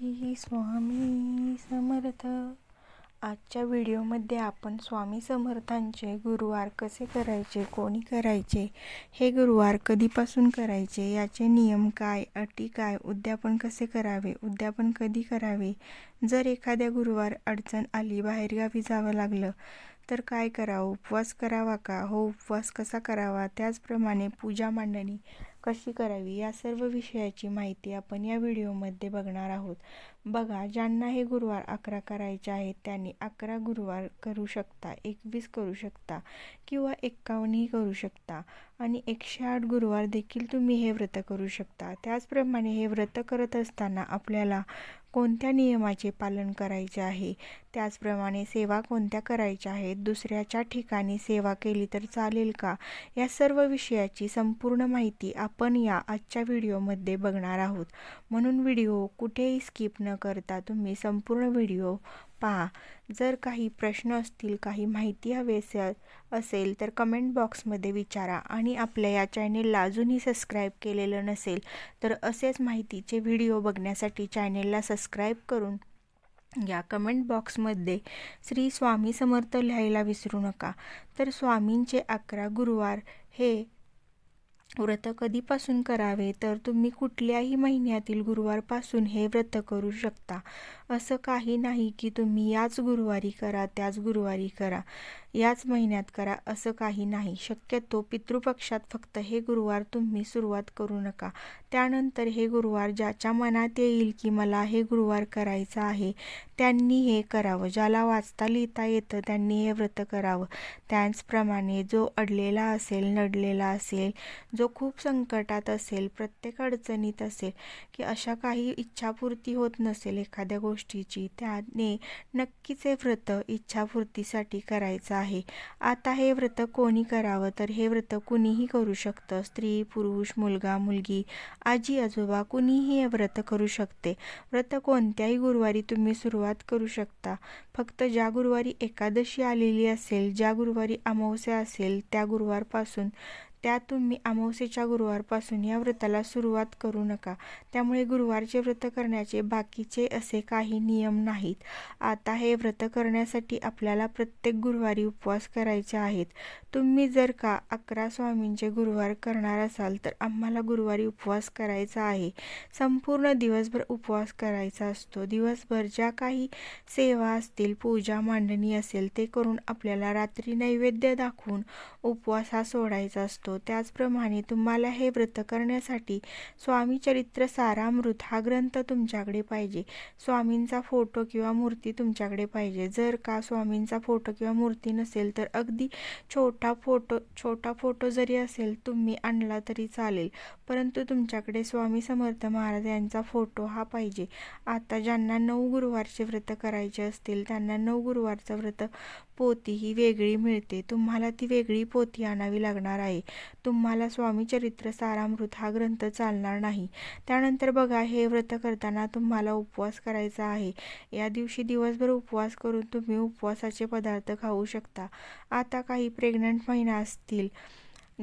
श्री स्वामी समर्थ. आजच्या व्हिडिओमध्ये आपण स्वामी समर्थांचे गुरुवार कसे करायचे कोणी करायचे हे गुरुवार कधीपासून करायचे याचे नियम काय अटी काय उद्यापन कसे करावे उद्यापन कधी करावे? जर एखाद्या गुरुवार अडचण आली बाहेरगावी जावं लागलं तर काय करावं? उपवास करावा का? हो उपवास कसा करावा? त्याचप्रमाणे पूजा मांडणी. कशी करावी या सर्व विषयाची माहिती आपण या व्हिडिओमध्ये बघणार आहोत. बघा ज्यांना हे गुरुवार अकरा करायचे आहेत त्यांनी अकरा गुरुवार करू शकता एकवीस करू शकता किंवा एक्कावन्नही करू शकता. आणि एकशे आठ गुरुवार देखील तुम्ही हे व्रत करू शकता. त्याचप्रमाणे हे व्रत करत असताना आपल्याला कोणत्या नियमाचे पालन करायचे आहे? त्याचप्रमाणे सेवा कोणत्या करायच्या आहेत? दुसऱ्याच्या ठिकाणी सेवा केली तर चालेल का? या सर्व विषयाची संपूर्ण माहिती आपण या आजच्या व्हिडिओमध्ये बघणार आहोत. म्हणून व्हिडिओ कुठेही स्किप न करता तुम्ही संपूर्ण व्हिडिओ पहा. जर काही प्रश्न असतील काही माहिती हवी असेल असेल तर कमेंट बॉक्समध्ये विचारा आणि आपल्या या चॅनेलला अजूनही सबस्क्राईब केलेलं नसेल तर असेच माहितीचे व्हिडिओ बघण्यासाठी चॅनेलला सबस्क्राईब करून या कमेंट बॉक्समध्ये श्री स्वामी समर्थ लिहायला विसरू नका. तर स्वामींचे अकरा गुरुवार हे व्रत कधीपासून करावे? तर तुम्ही कुठल्याही महिन्यातील गुरुवारपासून हे व्रत करू शकता. असं काही नाही की तुम्ही याच गुरुवारी करा त्याच गुरुवारी करा. याच महिन्यात करा असं काही नाही. शक्यतो पितृपक्षात फक्त हे गुरुवार तुम्ही सुरुवात करू नका. त्यानंतर हे गुरुवार ज्याच्या मनात येईल की मला हे गुरुवार करायचं आहे त्यांनी हे करावं. ज्याला वाचता लिहिता येतं त्यांनी हे व्रत करावं. त्याचप्रमाणे जो अडलेला असेल नडलेला असेल जो खूप संकटात असेल प्रत्येक अडचणीत असेल की अशा काही इच्छापूर्ती होत नसेल एखाद्या गोष्टीची त्याने नक्कीच हे व्रत इच्छापूर्तीसाठी करायचं आहे. आता हे व्रत कोणी करावं? तर हे व्रत कुणीही करू शकतं. स्त्री पुरुष मुलगा मुलगी आजी आजोबा कुणीही हे व्रत करू शकते. व्रत कोणत्याही गुरुवारी तुम्ही सुरुवात करू शकता. फक्त ज्या गुरुवारी एकादशी आलेली असेल ज्या गुरुवारी अमावस्या असेल त्या गुरुवारपासून त्या तुम्ही अमावस्येच्या गुरुवारपासून या व्रताला सुरुवात करू नका. त्यामुळे गुरुवारचे व्रत करण्याचे बाकीचे असे काही नियम नाहीत. आता हे व्रत करण्यासाठी आपल्याला प्रत्येक गुरुवारी उपवास करायचे आहेत. तुम्ही जर का अकरा स्वामींचे गुरुवार करणार असाल तर आम्हाला गुरुवारी उपवास करायचा आहे. संपूर्ण दिवसभर उपवास करायचा असतो. दिवसभर ज्या काही सेवा असतील पूजा मांडणी असेल ते करून आपल्याला रात्री नैवेद्य दाखवून उपवास हा सोडायचा असतो. त्याचप्रमाणे तुम्हाला हे व्रत करण्यासाठी स्वामी चरित्र सारामृत हा ग्रंथ तुमच्याकडे पाहिजे. स्वामींचा फोटो किंवा मूर्ती तुमच्याकडे पाहिजे. जर का स्वामींचा फोटो किंवा मूर्ती नसेल तर अगदी छोटा फोटो छोटा फोटो जरी असेल तुम्ही आणला तरी चालेल. परंतु तुमच्याकडे स्वामी समर्थ महाराज यांचा फोटो हा पाहिजे. आता ज्यांना नऊ गुरुवारचे व्रत करायचे असतील त्यांना नऊ गुरुवारचं व्रत पोती ही वेगळी मिळते. तुम्हाला ती वेगळी पोती आणावी लागणार आहे. तुम्हाला स्वामी चरित्र सारामृत हा ग्रंथ चालणार नाही. त्यानंतर बघा हे व्रत करताना तुम्हाला उपवास करायचा आहे. या दिवशी दिवसभर उपवास करून तुम्ही उपवासाचे पदार्थ खाऊ शकता. आता काही प्रेग्नंट महिना असतील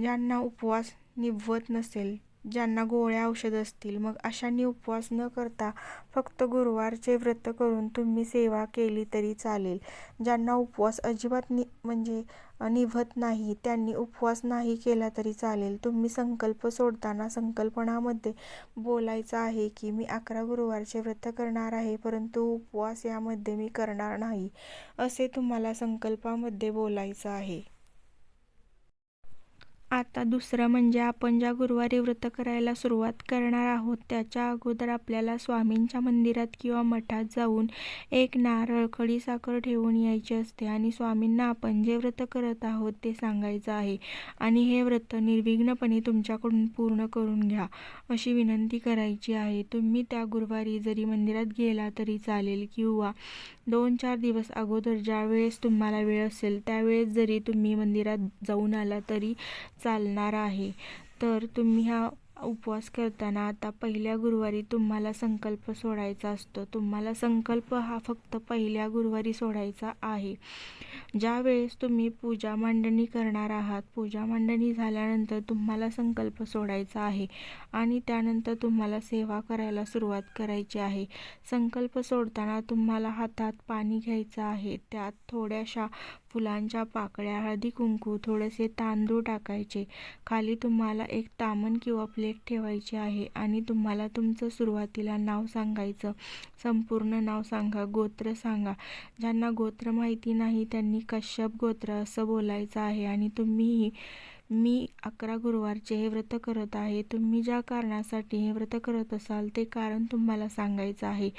ज्यांना उपवास निभवत नसेल ज्यांना गोळ्या औषध असतील मग अशांनी उपवास न करता फक्त गुरुवारचे व्रत करून तुम्ही सेवा केली तरी चालेल. ज्यांना उपवास अजिबात नि म्हणजे निभत नाही त्यांनी उपवास नाही केला तरी चालेल. तुम्ही संकल्प सोडताना संकल्पनामध्ये बोलायचं आहे की मी अकरा गुरुवारचे व्रत करणार आहे परंतु उपवास यामध्ये मी करणार नाही असे तुम्हाला संकल्पामध्ये बोलायचं आहे. आता दुसरं म्हणजे आपण ज्या गुरुवारी व्रत करायला सुरुवात करणार आहोत त्याच्या अगोदर आपल्याला स्वामींच्या मंदिरात किंवा मठात जाऊन एक नारळ खडी साखर ठेवून यायची असते आणि स्वामींना आपण जे व्रत करत आहोत ते सांगायचं आहे. आणि हे व्रत निर्विघ्नपणे तुमच्याकडून पूर्ण करून घ्या अशी विनंती करायची आहे. तुम्ही त्या गुरुवारी जरी मंदिरात गेला तरी चालेल किंवा दोन चार दिवस अगोदर ज्यावेळेस तुम्हाला वेळ असेल त्यावेळेस जरी तुम्ही मंदिरात जाऊन आला तरी चालणार आहे. तर तुम्ही ह्या उपवास करताना आता पहिल्या गुरुवारी तुम्हाला संकल्प सोडायचा असतो. तुम्हाला संकल्प हा फक्त पहिल्या गुरुवारी सोडायचा आहे. ज्या वेळेस तुम्ही पूजा मांडणी करणार आहात पूजा मांडणी झाल्यानंतर तुम्हाला संकल्प सोडायचा आहे आणि त्यानंतर तुम्हाला सेवा करायला सुरुवात करायची आहे. संकल्प सोडताना तुम्हाला हातात पाणी घ्यायचं आहे. त्यात थोड्याशा फुलांच्या पाकळ्या हळदी कुंकू थोडेसे तांदूळ टाकायचे. खाली तुम्हाला एक तामण किंवा प्लेट ठेवायची आहे आणि तुम्हाला तुमचं सुरुवातीला नाव सांगायचं. संपूर्ण नाव सांगा गोत्र सांगा. ज्यांना गोत्र माहिती नाही त्यांनी कश्यप गोत्र असं बोलायचं आहे आणि तुम्हीही मी अकरा गुरुवारचे हे व्रत करत आहे. तुम्ही ज्या कारणासाठी हे व्रत करत असाल ते कारण तुम्हाला सांगायचं आहे.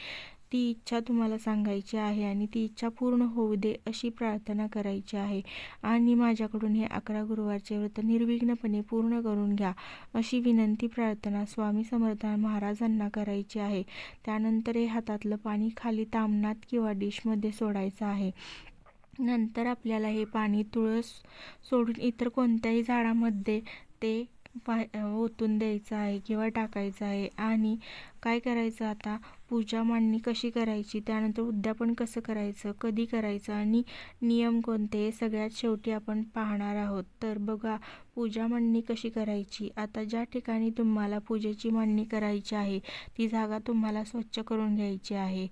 ती इच्छा तुम्हाला सांगायची आहे आणि ती इच्छा पूर्ण होऊ दे अशी प्रार्थना करायची आहे. आणि माझ्याकडून हे अकरा गुरुवारचे व्रत निर्विघ्नपणे पूर्ण करून घ्या अशी विनंती प्रार्थना स्वामी समर्थ महाराजांना करायची आहे. त्यानंतर हे हातातलं पाणी खाली तामणात किंवा डिशमध्ये सोडायचं आहे. नंतर आपल्याला हे पाणी तुळस सोडून इतर कोणत्याही झाडामध्ये ते पाय ओतून द्यायचं आहे किंवा टाकायचं आहे आणि काय करायचं आता? पूजा मांडणी कशी करायची? त्यानंतर उद्यापन कसं करायचं? कधी करायचं? आणि नियम कोणते? सगळ्यात शेवटी आपण पाहणार आहोत. तर बघा पूजा मांडणी कशी करायची? आता ज्या ठिकाणी तुम्हाला पूजेची मांडणी करायची आहे ती जागा तुम्हाला स्वच्छ करून घ्यायची आहे.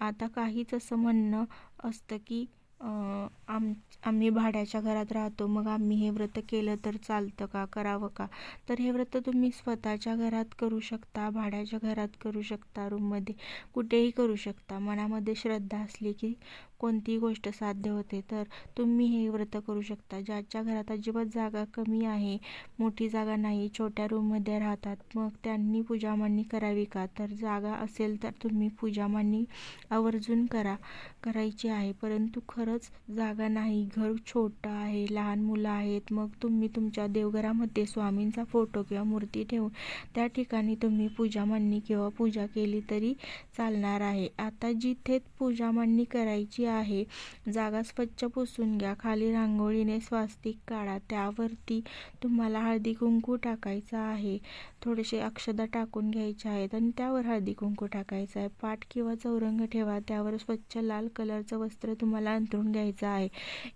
आता काहीच असं म्हणणं असतं की आम आम्ही भाड्याच्या घरात राहतो मग आम्ही हे व्रत केलं तर चालतं का करावं का? तर हे व्रत तुम्ही स्वतःच्या घरात करू शकता भाड्याच्या घरात करू शकता रूममध्ये कुठेही करू शकता. मनामध्ये श्रद्धा असली की कोणतीही गोष्ट साध्य होते तर तुम्ही हे व्रत करू शकता. ज्याच्या घरात अजिबात जागा कमी आहे मोठी जागा नाही छोट्या रूममध्ये राहतात मग त्यांनी पूजा मांडणी करावी का? तर जागा असेल तर तुम्ही पूजा मांडणी आवर्जून करा. करायची आहे. परंतु खरंच जागा नाही. घर छोटं आहे लहान मुलं आहेत. मग तुम्ही तुमच्या देवघरामध्ये स्वामींचा फोटो किंवा मूर्ती ठेवून त्या ठिकाणी तुम्ही पूजा मांडणी किंवा पूजा केली तरी चालणार आहे. आता जिथे पूजा मांडणी करायची आहे जागा स्वच्छ पुसून घ्या. खाली रांगोळीने स्वास्तिक काढा. त्यावरती तुम्हाला हळदी कुंकू टाकायचा आहे. थोडेसे अक्षदा टाकून घ्यायचे आहेत आणि त्यावर हळदी कुंकू टाकायचं आहे. पाठ किंवा चौरंग ठेवा. त्यावर स्वच्छ लाल कलरचं वस्त्र तुम्हाला अंतरून घ्यायचं आहे.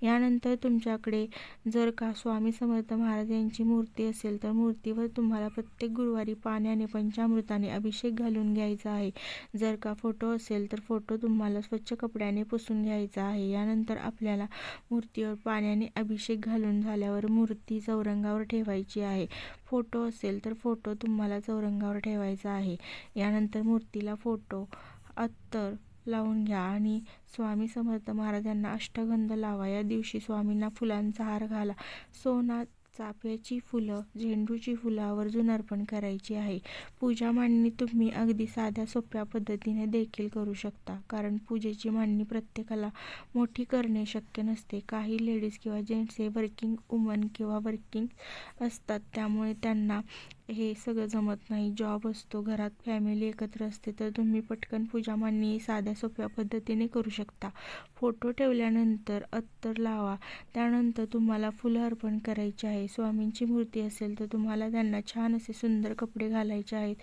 यानंतर तुमच्याकडे जर का स्वामी समर्थ महाराज यांची मूर्ती असेल तर मूर्तीवर तुम्हाला प्रत्येक गुरुवारी पाण्याने पंचामृताने अभिषेक घालून घ्यायचा आहे. जर का फोटो असेल तर फोटो तुम्हाला स्वच्छ कपड्याने पुसून घ्यायचा आहे. यानंतर आपल्याला मूर्तीवर पाण्याने अभिषेक घालून झाल्यावर मूर्ती चौरंगावर ठेवायची आहे. फोटो असेल तर फोटो तुम्हाला चौरंगावर ठेवायचा आहे. यानंतर मूर्तीला फोटो अत्तर लावून घ्या. आणि स्वामी समर्थ महाराजांना अष्टगंध लावा. या दिवशी स्वामींना फुलांचा हार घाला. सोना चाफ्याची फुलं झेंडूची फुलं आवर्जून अर्पण करायची आहे. पूजा मांडणी तुम्ही अगदी साध्या सोप्या पद्धतीने देखील करू शकता. कारण पूजेची मांडणी प्रत्येकाला मोठी करणे शक्य नसते. काही लेडीज किंवा जेंट्स हे वर्किंग वुमन किंवा वर्किंग असतात. त्यामुळे त्यांना हे सगळं जमत नाही. जॉब असतो घरात फॅमिली एकत्र असते तर तुम्ही पटकन पूजा मांडणी साध्या सोप्या पद्धतीने करू शकता. फोटो ठेवल्यानंतर अत्तर लावा. त्यानंतर तुम्हाला फुलं अर्पण करायचे आहे. स्वामींची मूर्ती असेल तर तुम्हाला त्यांना छान असे सुंदर कपडे घालायचे आहेत.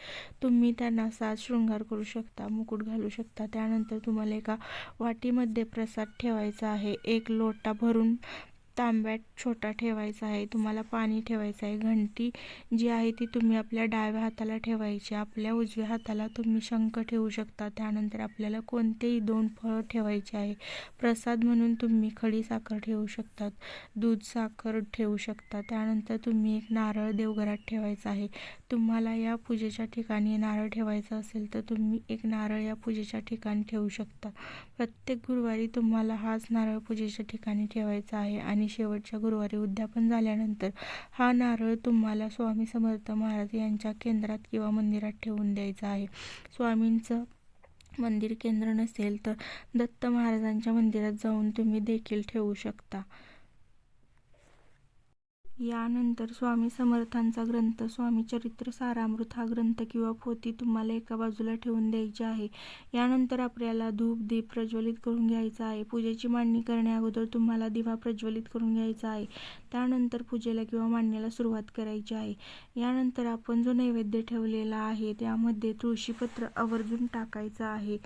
तुम्ही त्यांना साज शृंगार करू शकता मुकुट घालू शकता. त्यानंतर तुम्हाला एका वाटीमध्ये प्रसाद ठेवायचा आहे. एक लोटा भरून तांब्यात छोटा ठेवायचा आहे तुम्हाला पाणी ठेवायचं आहे घंटी जी आहे ती तुम्ही आपल्या डाव्या हाताला ठेवायची आपल्या उजव्या हाताला तुम्ही शंख ठेवू शकता त्यानंतर आपल्याला कोणतेही दोन फळं ठेवायचे आहे. प्रसाद म्हणून तुम्ही खडी साखर ठेवू शकतात दूध साखर ठेवू शकता त्यानंतर तुम्ही एक नारळ देवघरात ठेवायचा आहे. तुम्हाला या पूजेच्या ठिकाणी नारळ ठेवायचा असेल तर तुम्ही एक नारळ या पूजेच्या ठिकाणी ठेवू शकता. प्रत्येक गुरुवारी तुम्हाला हाच नारळ पूजेच्या ठिकाणी ठेवायचा आहे आणि आणि शेवटच्या गुरुवारी उद्यापन झाल्यानंतर हा नारळ तुम्हाला स्वामी समर्थ महाराज यांच्या केंद्रात किंवा मंदिरात ठेवून द्यायचा आहे. स्वामींचं मंदिर केंद्र नसेल तर दत्त महाराजांच्या मंदिरात जाऊन तुम्ही देखील ठेवू शकता. यानंतर स्वामी समर्थांचा ग्रंथ स्वामी चरित्र सारामृत हा ग्रंथ किंवा पोथी तुम्हाला एका बाजूला ठेवून द्यायची आहे. यानंतर आपल्याला धूप दीप प्रज्वलित करून घ्यायचा आहे. पूजेची मांडणी करण्याअगोदर तुम्हाला दिवा प्रज्वलित करून घ्यायचा आहे. त्यानंतर पूजेला किंवा मांडणीला सुरुवात करायची आहे. यानंतर आपण जो नैवेद्य ठेवलेला आहे त्यामध्ये तुळशीपत्र आवर्जून टाकायचं आहे.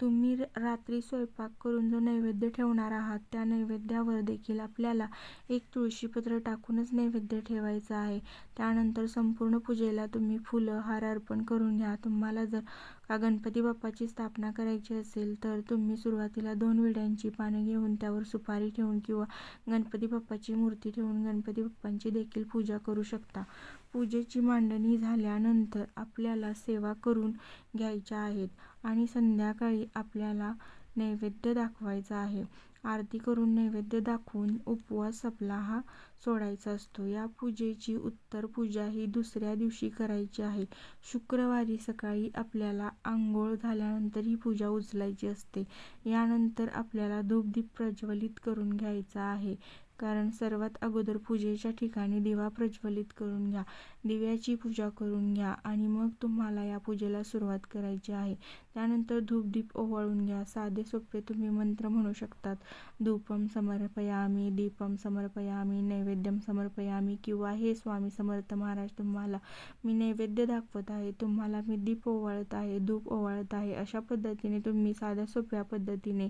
तुम्ही रात्री स्वयंपाक करून जो नैवेद्य ठेवणार आहात त्या नैवेद्यावर देखील आपल्याला एक तुळशीपत्र टाकूनच नैवेद्य ठेवायचा आहे. त्यानंतर संपूर्ण पूजेला तुम्ही फुलं हार अर्पण करून घ्या. तुम्हाला जर का गणपती बाप्पाची स्थापना करायची असेल तर तुम्ही सुरुवातीला दोन विड्यांची पानं घेऊन त्यावर सुपारी ठेवून किंवा गणपती बाप्पाची मूर्ती ठेवून गणपती बाप्पांची देखील पूजा करू शकता. पूजेची मांडणी झाल्यानंतर आपल्याला सेवा करून घ्यायच्या आहेत. आणि संध्याकाळी आपल्याला नैवेद्य दाखवायचा आहे. आरती करून नैवेद्य दाखवून उपवास आपला हा सोडायचा असतो. या पूजेची उत्तर पूजा ही दुसऱ्या दिवशी करायची आहे. शुक्रवारी सकाळी आपल्याला आंघोळ झाल्यानंतर ही पूजा उचलायची असते. यानंतर आपल्याला धूपदीप प्रज्वलित करून घ्यायचा आहे. कारण सर्वात अगोदर पूजेच्या ठिकाणी दिवा प्रज्वलित करून घ्या. दिव्याची पूजा करून घ्या आणि मग तुम्हाला या पूजेला सुरुवात करायची आहे. त्यानंतर धूपदीप ओवाळून घ्या. साधे सोपे तुम्ही मंत्र म्हणू शकतात. धूपम समर्पयामी दीपम समर्पयामी नैवेद्यम समर्पयामी किंवा हे स्वामी समर्थ महाराज तुम्हाला मी नैवेद्य दाखवत आहे. तुम्हाला मी दीप ओवाळत आहे धूप ओवाळत आहे अशा पद्धतीने तुम्ही साध्या सोप्या पद्धतीने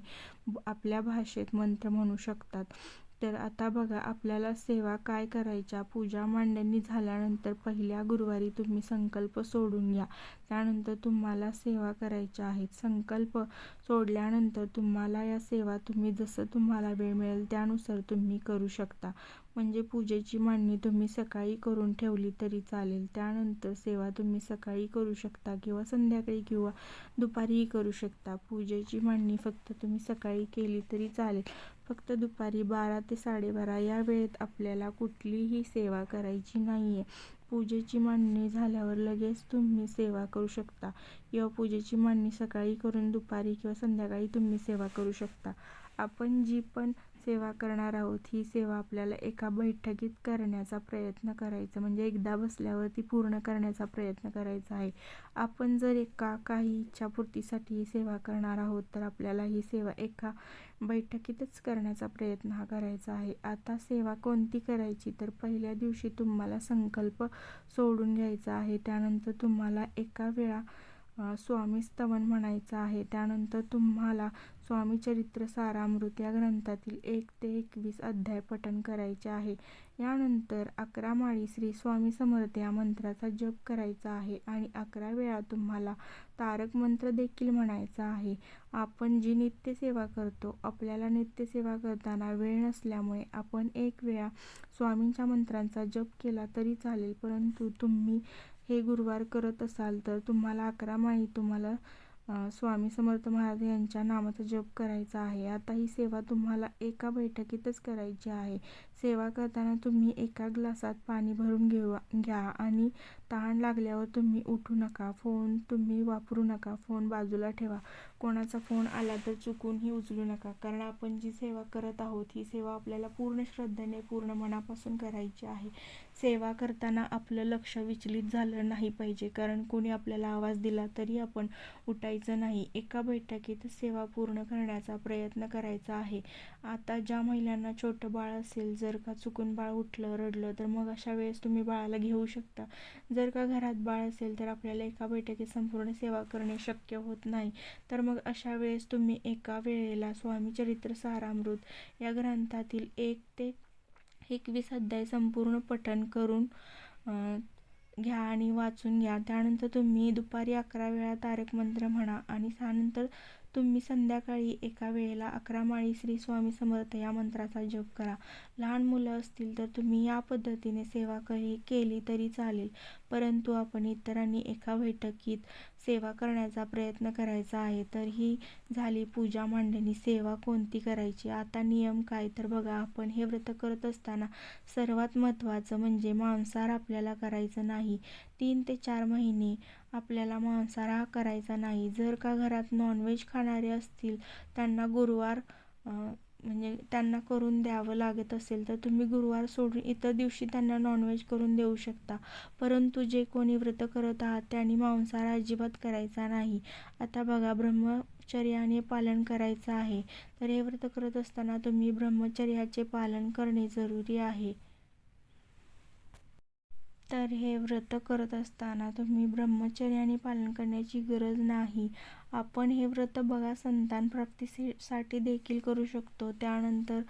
आपल्या भाषेत मंत्र म्हणू शकतात. तर आता बघा आपल्याला सेवा काय करायच्या? पूजा मांडणी झाल्यानंतर पहिल्या गुरुवारी तुम्ही संकल्प सोडून घ्या. त्यानंतर तुम्हाला सेवा करायच्या आहेत. संकल्प सोडल्यानंतर तुम्हाला या सेवा तुम्ही जसं तुम्हाला वेळ मिळेल त्यानुसार तुम्ही करू शकता. म्हणजे पूजेची मांडणी तुम्ही सकाळी करून ठेवली तरी चालेल. त्यानंतर सेवा तुम्ही सकाळी करू शकता किंवा संध्याकाळी किंवा दुपारीही करू शकता. पूजेची मांडणी फक्त तुम्ही सकाळी केली तरी चालेल. फक्त दुपारी बारा ते साडेबारा या वेळेत आपल्याला कुठलीही सेवा करायची नाही आहे पूजेची मांडणी झाल्यावर लगेच तुम्ही सेवा करू शकता किंवा पूजेची मांडणी सकाळी करून दुपारी किंवा संध्याकाळी तुम्ही सेवा करू शकता. आपण जी पण सेवा करणार आहोत ही सेवा आपल्याला एका बैठकीत करण्याचा प्रयत्न करायचा. म्हणजे एकदा बसल्यावर ती पूर्ण करण्याचा प्रयत्न करायचा आहे. आपण जर एका काही इच्छापूर्तीसाठी ही सेवा करणार आहोत तर आपल्याला ही सेवा एका बैठकीतच करण्याचा प्रयत्न हा करायचा आहे. आता सेवा कोणती करायची? तर पहिल्या दिवशी तुम्हाला संकल्प सोडून घ्यायचा आहे. त्यानंतर तुम्हाला एका वेळा स्वामी स्तवन म्हणायचं आहे. त्यानंतर तुम्हाला स्वामी चरित्र सारामृत या ग्रंथातील एक ते एकवीस अध्याय पठण करायचे आहे. यानंतर अकरा माळी श्री स्वामी समर्थ या मंत्राचा जप करायचा आहे आणि अकरा वेळा तुम्हाला तारक मंत्र देखील म्हणायचा आहे. आपण जी नित्यसेवा करतो आपल्याला नित्यसेवा करताना वेळ नसल्यामुळे आपण एक वेळा स्वामींच्या मंत्रांचा जप केला तरी चालेल परंतु तुम्ही हे गुरुवार करत असाल तर तुम्हाला अकरा माळी तुम्हाला स्वामी समर्थ महाराज यांच्या नामाचा जप करायचा आहे. आता ही सेवा तुम्हाला एका बैठकीतच करायची आहे. सेवा करताना तुम्ही एका ग्लासात पाणी भरून घेवा घ्या आणि तहान लागल्यावर तुम्ही उठू नका. फोन तुम्ही वापरू नका. फोन बाजूला ठेवा. कोणाचा फोन आला तर चुकूनही उचलू नका. कारण आपण जी सेवा करत आहोत ही सेवा आपल्याला पूर्ण श्रद्धेने पूर्ण मनापासून करायची आहे. सेवा करताना आपलं लक्ष विचलित झालं नाही पाहिजे. कारण कोणी आपल्याला आवाज दिला तरी आपण उठायचं नाही. एका बैठकीत सेवा पूर्ण करण्याचा प्रयत्न करायचा आहे. आता ज्या महिलांना छोटं बाळ असेल जर का चुकून बाळ उठलं रडलं तर मग अशा वेळेस तुम्ही बाळाला घेऊ शकता. जर का घरात बाळ असेल तर आपल्याला एका बैठकीत संपूर्ण सेवा करणे शक्य होत नाही. तर मग अशा वेळेस तुम्ही एका वेळेला स्वामी चरित्र सारामृत या ग्रंथातील एक ते एकवीस अध्याय संपूर्ण पठण करून घ्या आणि वाचून घ्या. त्यानंतर तुम्ही दुपारी अकरा वेळा तारक मंत्र म्हणा आणि त्यानंतर तुम्ही संध्याकाळी एका वेळेला अकरा माळी श्री स्वामी समर्थ या मंत्राचा जप करा. लहान मुलं असतील तर तुम्ही या पद्धतीने सेवा कही केली तरी चालेल. परंतु आपण इतरांनी एका बैठकीत सेवा करण्याचा प्रयत्न करायचा आहे तर ही झाली पूजा मांडणी. सेवा कोणती करायची? आता नियम काय? तर बघा आपण हे व्रत करत असताना सर्वात महत्त्वाचं म्हणजे मांसाहार आपल्याला करायचं नाही. तीन ते चार महिने आपल्याला मांसाहार हा करायचा नाही. जर का घरात नॉनव्हेज खाणारे असतील त्यांना गुरुवार म्हणजे त्यांना करून द्यावं लागत असेल तर तुम्ही गुरुवार सोडून इतर दिवशी त्यांना नॉनव्हेज करून देऊ शकता. परंतु जे कोणी व्रत करत आहात त्यांनी मांसाहार अजिबात करायचा नाही. आता बघा ब्रह्मचर्याने पालन करायचं आहे. तर हे व्रत करत असताना तुम्ही ब्रह्मचर्याचे पालन करणे जरुरी आहे. तर हे व्रत करत असताना तुम्ही ब्रह्मचर्याने पालन करण्याची गरज नाही. आपण हे व्रत बघा संतान प्राप्तीसाठी देखील करू शकतो. त्यानंतर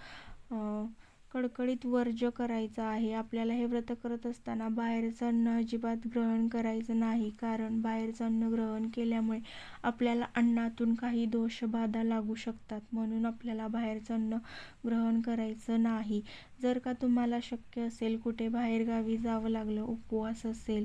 कडकडीत वर्ज करायचं आहे. आपल्याला हे व्रत करत असताना बाहेरचं अन्न अजिबात ग्रहण करायचं नाही. कारण बाहेरचं अन्न ग्रहण केल्यामुळे आपल्याला अन्नातून काही दोषबाधा लागू शकतात. म्हणून आपल्याला बाहेरचं अन्न ग्रहण करायचं नाही. जर का तुम्हाला शक्य असेल कुठे बाहेरगावी जावं लागलं उपवास असेल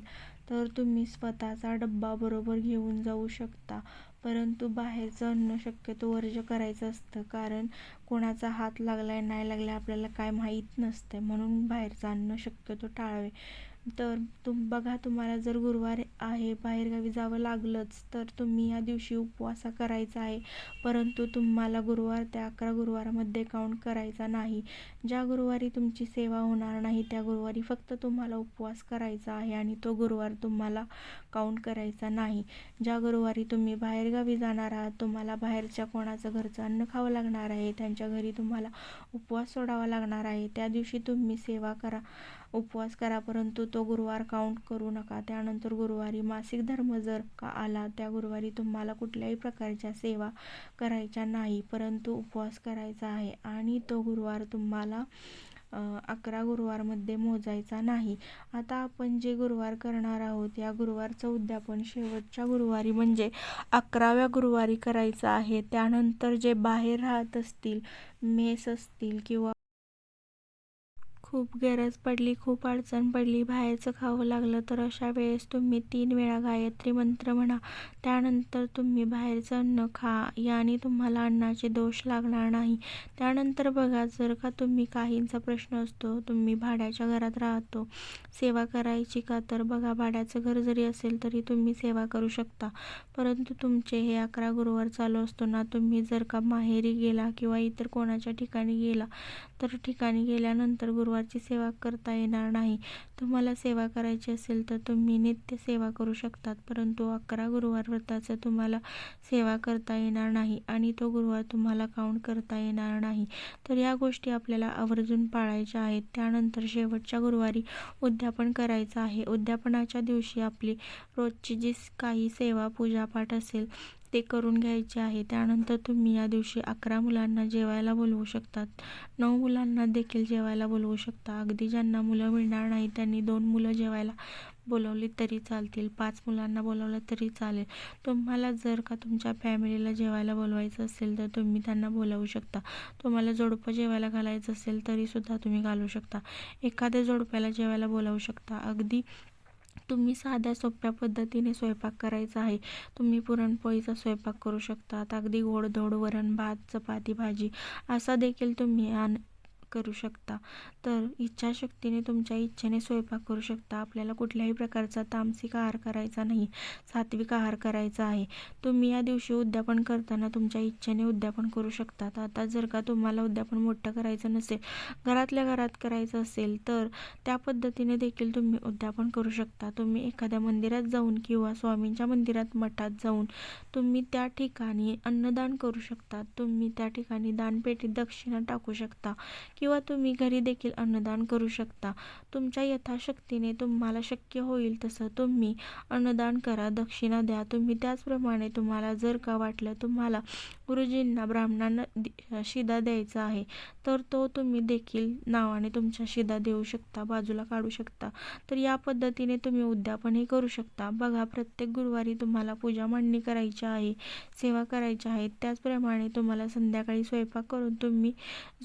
तर तुम्ही स्वतःचा डब्बा बरोबर घेऊन जाऊ शकता. परंतु बाहेरचं अन्न शक्यतो वर्ज करायचं असतं कारण कोणाचा हात लागला आहे नाही लागला आपल्याला काय माहीत नसते म्हणून बाहेरचं अन्न शक्यतो टाळावे. तर तुम बघा तुम्हाला जर गुरुवार आहे बाहेरगावी जावं लागलंच तर तुम्ही या दिवशी उपवास करायचा आहे. परंतु तुम्हाला गुरुवार त्या अकरा गुरुवारामध्ये काउंट करायचा नाही. ज्या गुरुवारी तुमची सेवा होणार नाही त्या गुरुवारी फक्त तुम्हाला उपवास करायचा आहे आणि तो गुरुवार तुम्हाला काउंट करायचा नाही. ज्या गुरुवारी तुम्ही बाहेरगावी जाणार आहात तुम्हाला बाहेरच्या कोणाचं घरचं अन्न खावं लागणार आहे त्यांच्या घरी तुम्हाला उपवास सोडावा लागणार आहे त्या दिवशी तुम्ही सेवा करा. उपवास करा परंतु तो गुरुवार काउंट करू नका. त्यानंतर गुरुवारी मासिक धर्म जर का आला त्या गुरुवारी तुम्हाला कुठल्याही प्रकारच्या सेवा करायच्या नाही परंतु उपवास करायचा आहे आणि तो गुरुवार तुम्हाला अकरा गुरुवारमध्ये मोजायचा नाही. आता आपण जे गुरुवार करणार आहोत या गुरुवारचं उद्यापन शेवटच्या गुरुवारी म्हणजे अकराव्या गुरुवारी करायचं आहे. त्यानंतर जे बाहेर राहत असतील मेस असतील किंवा खूप गरज पडली खूप अडचण पडली. बाहेरचं खावं लागलं तर अशा वेळेस तुम्ही तीन वेळा गायत्री मंत्र म्हणा त्यानंतर तुम्ही बाहेरचं अन्न खा याने तुम्हाला अन्नाचे दोष लागणार नाही. त्यानंतर बघा जर का तुम्ही काहींचा प्रश्न असतो तुम्ही भाड्याच्या घरात राहतो सेवा करायची का तर बघा भाड्याचं घर जरी असेल तरी तुम्ही सेवा करू शकता. परंतु तुमचे हे अकरा गुरुवार चालू असतो ना तुम्ही जर का माहेरी गेला किंवा इतर कोणाच्या ठिकाणी गेला तर ठिकाणी गेल्यानंतर गुरुवार देवाची सेवा करता येणार नाही. तुम्हाला सेवा करायची असेल तर तुम्ही नित्य सेवा करू शकतात परंतु अकरा गुरुवार व्रताचं तुम्हाला सेवा करता येणार नाही आणि तो गुरुवार तुम्हाला काउंट करता येणार नाही. तर या गोष्टी आपल्याला आवर्जून पाळायच्या आहेत. त्यानंतर शेवटच्या गुरुवारी उद्यापन करायचं आहे. उद्यापनाच्या दिवशी आपली रोजची जी काही सेवा पूजापाठ असेल ते करून घ्यायचे आहे. त्यानंतर तुम्ही या दिवशी अकरा मुलांना जेवायला बोलवू शकतात. नऊ मुलांना देखील जेवायला बोलवू शकता. अगदी ज्यांना मुलं मिळणार नाही त्यांनी दोन मुलं जेवायला बोलवली तरी चालतील. पाच मुलांना बोलवलं तरी चालेल. तुम्हाला जर का तुमच्या फॅमिलीला जेवायला बोलवायचं असेल तर तुम्ही त्यांना बोलवू शकता. तुम्हाला जोडपं जेवायला घालायचं असेल तरीसुद्धा तुम्ही घालू शकता. एखाद्या जोडप्याला जेवायला बोलवू शकता. अगदी तुम्ही साध्या सोप्या पद्धतीने स्वयंपाक करायचा आहे. तुम्ही पुरणपोळीचा स्वयंपाक करू शकता अगदी गोडधोड वरण भात चपाती भाजी असा देखील तुम्ही आण करू शकता. तर इच्छाशक्तीने तुमच्या इच्छेने स्वयंपाक करू शकता. आपल्याला कुठल्याही प्रकारचा तामसिक आहार करायचा नाही. सात्विक आहार करायचा आहे. तुम्ही या दिवशी उद्यापन करताना तुमच्या इच्छेने उद्यापन करू शकतात. आता जर का तुम्हाला उद्यापन मोठं करायचं नसेल घरातल्या घरात करायचं असेल तर त्या पद्धतीने देखील तुम्ही उद्यापन करू शकता. तुम्ही एखाद्या मंदिरात जाऊन किंवा स्वामींच्या मंदिरात मठात जाऊन तुम्ही त्या ठिकाणी अन्नदान करू शकता. तुम्ही त्या ठिकाणी दानपेटीत दक्षिणा टाकू शकता. किंवा तुम्ही घरी देखील अन्नदान करू शकता. तुमच्या यथाशक्तीने तुम्हाला शक्य होईल तसं तुम्ही अन्नदान करा दक्षिणा द्या. तुम्ही त्याचप्रमाणे तुम्हाला जर का वाटलं तुम्हाला गुरुजींना ब्राह्मणांना शिदा द्यायचा आहे तर तो तुम्ही देखील नावाने तुमच्या शिदा देऊ शकता बाजूला काढू शकता. तर या पद्धतीने तुम्ही उद्यापनही करू शकता. बघा प्रत्येक गुरुवारी तुम्हाला पूजा मांडणी करायची आहे सेवा करायच्या आहेत त्याचप्रमाणे तुम्हाला संध्याकाळी स्वयंपाक करून तुम्ही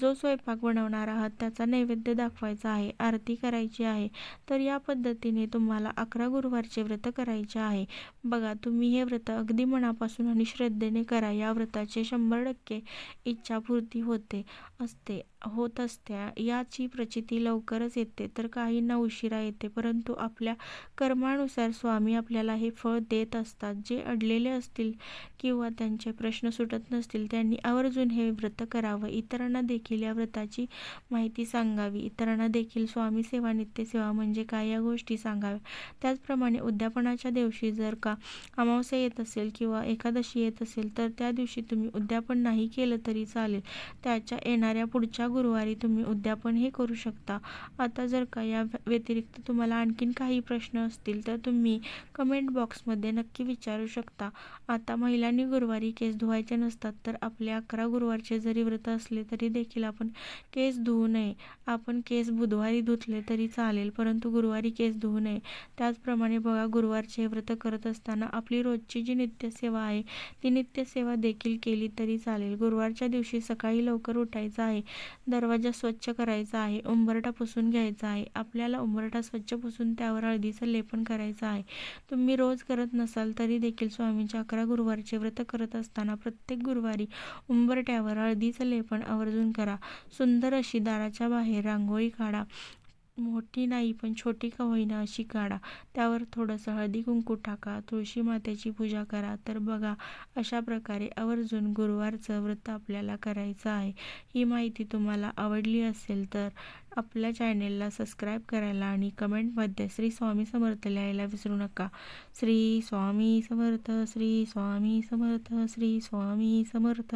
जो स्वयंपाक बनव बनवणार आहात त्याचा नैवेद्य दाखवायचा आहे आरती करायची आहे. तर या पद्धतीने तुम्हाला अकरा गुरुवारचे व्रत करायचे आहे. बघा तुम्ही हे व्रत अगदी मनापासून आणि श्रद्धेने करा. या व्रताचे शंभर टक्के इच्छापूर्ती होते असते. होत असत्या. याची प्रचिती लवकरच येते. तर काहींना उशिरा येते. परंतु आपल्या कर्मानुसार स्वामी आपल्याला हे फळ देत असतात. जे अडलेले असतील किंवा त्यांचे प्रश्न सुटत नसतील त्यांनी आवर्जून हे व्रत करावं. इतरांना देखील या व्रताची माहिती सांगावी. इतरांना देखील स्वामी सेवा नित्यसेवा म्हणजे काय या गोष्टी सांगाव्या. त्याचप्रमाणे उद्यापनाच्या दिवशी जर का अमावस्या येत असेल किंवा एकादशी येत असेल तर त्या दिवशी तुम्ही उद्यापन नाही केलं तरी चालेल. त्याच्या येणाऱ्या पुढच्या गुरुवारी तुम्ही उद्यापन हे करू शकता. आता जर का या व्यतिरिक्त तुम्हाला आणखीन काही प्रश्न असतील तर तुम्ही कमेंट बॉक्समध्ये नक्की विचारू शकता. आता महिलांनी गुरुवारी केस धुवायचे नसतात तर आपले अकरा गुरुवारचे जरी व्रत असले तरी देखील आपण केस धुवू नये. आपण केस बुधवारी धुतले तरी चालेल परंतु गुरुवारी केस धुवू नये. त्याचप्रमाणे बघा गुरुवारचे व्रत करत असताना आपली रोजची जी नित्यसेवा आहे ती नित्यसेवा देखील केली तरी चालेल. गुरुवारच्या दिवशी सकाळी लवकर उठायचं आहे. दरवाजा स्वच्छ करायचा आहे उंबरठा पुसून घ्यायचा आहे. आपल्याला उंबरठा स्वच्छ पुसून त्यावर हळदीचं लेपन करायचं आहे. तुम्ही रोज करत नसाल तरी देखील स्वामींच्या अकरा गुरुवारचे व्रत करत असताना प्रत्येक गुरुवारी उंबरट्यावर हळदीचं लेपन आवर्जून करा. सुंदर अशी दाराच्या बाहेर रांगोळी काढा. मोठी नाही पण छोटी का होईना अशी काढा. त्यावर थोडंसं हळदी कुंकू टाका तुळशी मातेची पूजा करा. तर बघा अशा प्रकारे आवर्जून गुरुवारचं व्रत आपल्याला करायचं आहे. ही माहिती तुम्हाला आवडली असेल तर आपल्या चॅनेलला सबस्क्राईब करायला आणि कमेंटमध्ये श्री स्वामी समर्थ लिहायला विसरू नका. श्री स्वामी समर्थ श्री स्वामी समर्थ श्री स्वामी समर्थ.